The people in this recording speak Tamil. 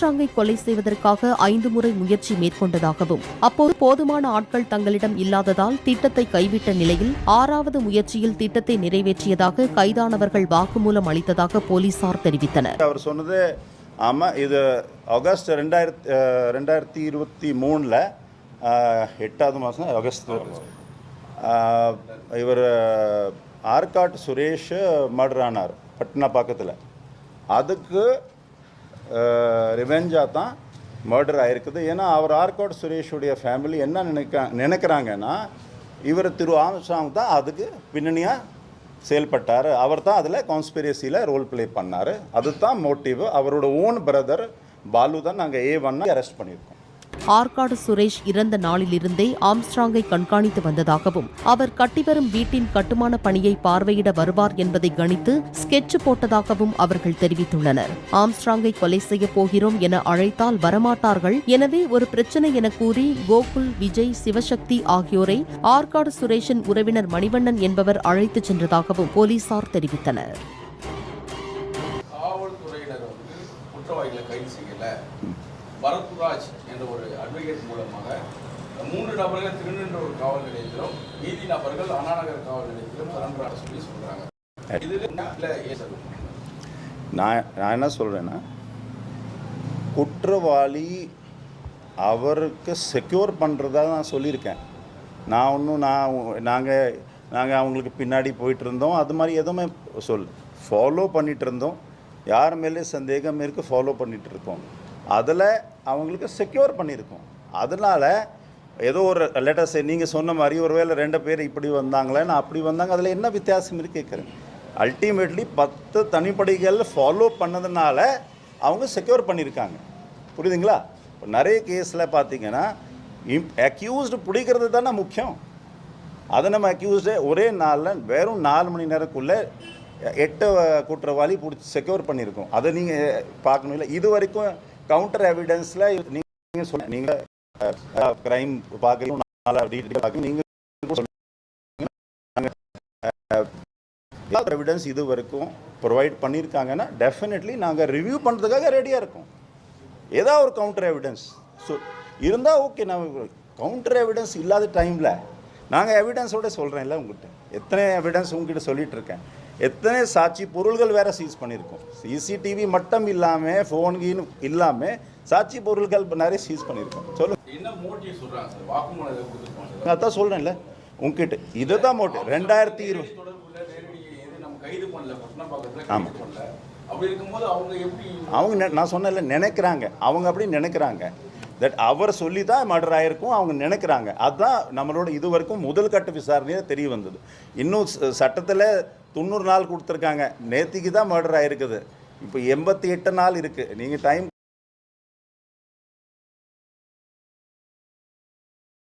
ஆம்ஸ்ட்ராங்கை கொலை செய்வதற்காக ஐந்து முறை முயற்சி மேற்கொண்டதாகவும் அப்போது போதுமான ஆட்கள் தங்களிடம் இல்லாததால் திட்டத்தை கைவிட்ட நிலையில் ஆறாவது முயற்சியில் திட்டத்தை நிறைவேற்றியதாக கைதானவர்கள் வாக்குமூலம் அளித்ததாக போலீசார் தெரிவித்தனர். அவர் சொன்னது ஆமாம் இது ஆகஸ்ட் ரெண்டாயிரத்தி ரெண்டாயிரத்தி இருபத்தி மூணில் எட்டாவது மாதம் ஆகஸ்ட் இவர் ஆர்காட் சுரேஷ் மர்டர் ஆனார் பட்னா பக்கத்தில். அதுக்கு ரிவெஞ்சாக தான் மர்டர் ஆகிருக்குது ஏன்னா அவர் ஆர்கோட் சுரேஷுடைய ஃபேமிலி என்ன நினைக்க நினைக்கிறாங்கன்னா இவர் திரு ஆம்ஸ்டாங் தான் அதுக்கு பின்னணியாக செயல்பட்டார். அவர் தான் அதில் கான்ஸ்பிரசியில் ரோல் ப்ளே பண்ணார். அதுதான் மோட்டிவ் அவரோட ஓன் பிரதர் பாலு தான் நாங்கள் ஏ ஒன்னாக அரெஸ்ட் பண்ணியிருக்கோம். ஆற்காடு சுரேஷ் இறந்த நாளிலிருந்தே ஆம்ஸ்ட்ராங்கை கண்காணித்து வந்ததாகவும் அவர் கட்டிவரும் வீட்டின் கட்டுமான பணியை பார்வையிட வருவார் என்பதை கணித்து ஸ்கெட்ச் போட்டதாகவும் அவர்கள் தெரிவித்துள்ளனர். ஆம்ஸ்ட்ராங்கை கொலை செய்ய போகிறோம் என அழைத்தால் வரமாட்டார்கள். எனவே ஒரு பிரச்சனை என கூறி கோகுல் விஜய் சிவசக்தி ஆகியோரை ஆற்காடு சுரேஷின் உறவினர் மணிவண்ணன் என்பவர் அழைத்துச் சென்றதாகவும் போலீசார் தெரிவித்தனர். பரத்ராஜ் என்ற ஒரு அட்வொகேட் மூலமாக மூன்று நபர்கள் திருநெல்வேலி காவல் நிலையத்திலும் மீதி நபர்கள் அண்ணாநகர் காவல் நிலையத்திலும் சரண்டராக சொல்லி சொல்கிறாங்க இதுல நான் நான் என்ன சொல்கிறேன்னா குற்றவாளி அவருக்கு செக்யூர் பண்ணுறதா நான் சொல்லியிருக்கேன். நான் ஒன்றும் நான் நாங்கள் நாங்கள் அவங்களுக்கு பின்னாடி போயிட்டு இருந்தோம் அது மாதிரி எதுவுமே சொல் ஃபாலோ பண்ணிகிட்டு இருந்தோம் யார் மேலே சந்தேகம் இருக்குது ஃபாலோ பண்ணிகிட்டு இருக்கோம் அதில் அவங்களுக்கு செக்யூர் பண்ணியிருக்கோம். அதனால் ஏதோ ஒரு லெட்டர்ஸ் நீங்கள் சொன்ன மாதிரி ஒரு வேளை ரெண்டு பேர் இப்படி வந்தாங்களேன்னு அப்படி வந்தாங்க அதில் என்ன வித்தியாசம் இருக்கு கேட்குறேன் அல்டிமேட்லி பத்து தனிப்படைகள் ஃபாலோ பண்ணதுனால அவங்க செக்யூர் பண்ணியிருக்காங்க. புரியுதுங்களா? இப்போ நிறைய கேஸில் பார்த்தீங்கன்னா அக்யூஸ்டு பிடிக்கிறது தானே முக்கியம். அதை நம்ம அக்யூஸ்டே ஒரே நாளில் வெறும் நாலு மணி நேரத்துக்குள்ளே எட்டு குற்றவாளி பிடிச்சி செக்யூர் பண்ணியிருக்கோம். அதை நீங்கள் பார்க்கணும் இல்லை. இது வரைக்கும் கவுண்டர் எவிடன்ஸில் நீங்கள் சொன்ன நீங்கள் க்ரைம் பார்க்குறீங்க நாலு டீட்டெயில் நீங்கள் எவிடன்ஸ் இது வரைக்கும் ப்ரொவைட் பண்ணியிருக்காங்கன்னா டெஃபினெட்லி நாங்கள் ரிவ்யூ பண்ணுறதுக்காக ரெடியாக இருக்கோம். ஏதாவது ஒரு கவுண்டர் எவிடன்ஸ் ஸோ இருந்தால் ஓகே நான் கவுண்டர் எவிடன்ஸ் இல்லாத டைமில் நாங்கள் எவிடன்ஸோட சொல்கிறேன்ல உங்கள்கிட்ட எத்தனை எவிடன்ஸ் உங்ககிட்ட சொல்லிகிட்டு இருக்கேன்? எத்தனை சாட்சி பொருள்கள் வேற சீஸ் பண்ணியிருக்கோம். சிசிடிவி மட்டும் இல்லாமல் ஃபோன் கீன் இல்லாமல் சாட்சி பொருள்கள் நிறைய சீஸ் பண்ணியிருக்கோம். கொடுத்துருப்பாங்க சார் அதான் சொல்கிறேன்ல உங்ககிட்ட இதுதான் மோட்டிவ். ரெண்டாயிரத்தி இருபது. தொடர்புல நேரடி இது நம்ம கைது பண்ணல பட்னா பக்கத்துல ஆமா. கைது பண்ணல. அப்படி இருக்கும்போது அவங்க நான் சொன்னேன்ல நினைக்கிறாங்க. அவங்க அப்படி நினைக்கிறாங்க. தட் அவர் சொல்லி தான் மர்டர் ஆயிருக்கும் அவங்க நினைக்கிறாங்க. அதுதான் நம்மளோட இது வரைக்கும் முதல் கட்ட விசாரணையில் தெரிய வந்தது. இன்னும் சட்டத்தில் தொண்ணூறு நாள் கொடுத்துருக்காங்க. நேற்றுக்கு தான் மர்டர் ஆகிருக்குது இப்போ எண்பத்தி எட்டு நாள் இருக்குது நீங்கள் டைம்